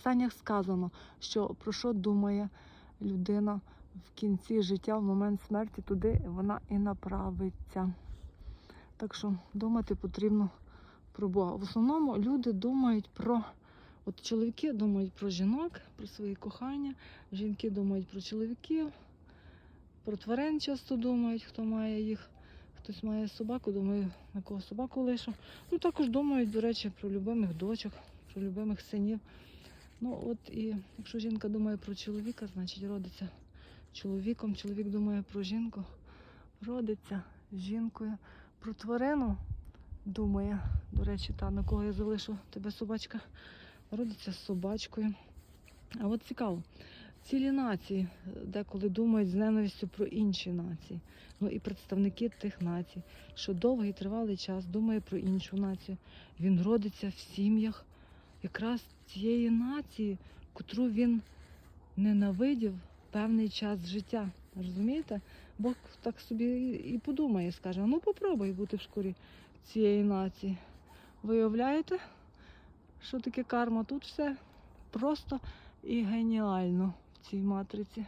Писаннях сказано, що про що думає людина в кінці життя, в момент смерті, туди вона і направиться. Так що думати потрібно про Бога. В основному люди думають про. От чоловіки думають про жінок, про свої кохання, жінки думають про чоловіків, про тварин часто думають, хто має їх. Хтось має собаку, думаю, на кого собаку лишу. Ну також думають, до речі, про любимих дочок, про любимих синів. Ну от і якщо жінка думає про чоловіка, значить родиться чоловіком. Чоловік думає про жінку, родиться жінкою. Про тварину думає, до речі, та на кого я залишу тебе собачка, родиться з собачкою. А от цікаво, цілі нації е, деколи думають з ненавистю про інші нації. Ну і представники тих націй, що довгий тривалий час думає про іншу націю. Він родиться в сім'ях якраз цієї нації, котру він ненавидів певний час життя. Розумієте? Бог так собі і- подумає, скаже, ну попробуй бути в шкурі цієї нації. Виявляєте, що таке карма? Тут все просто і геніально в цій матриці.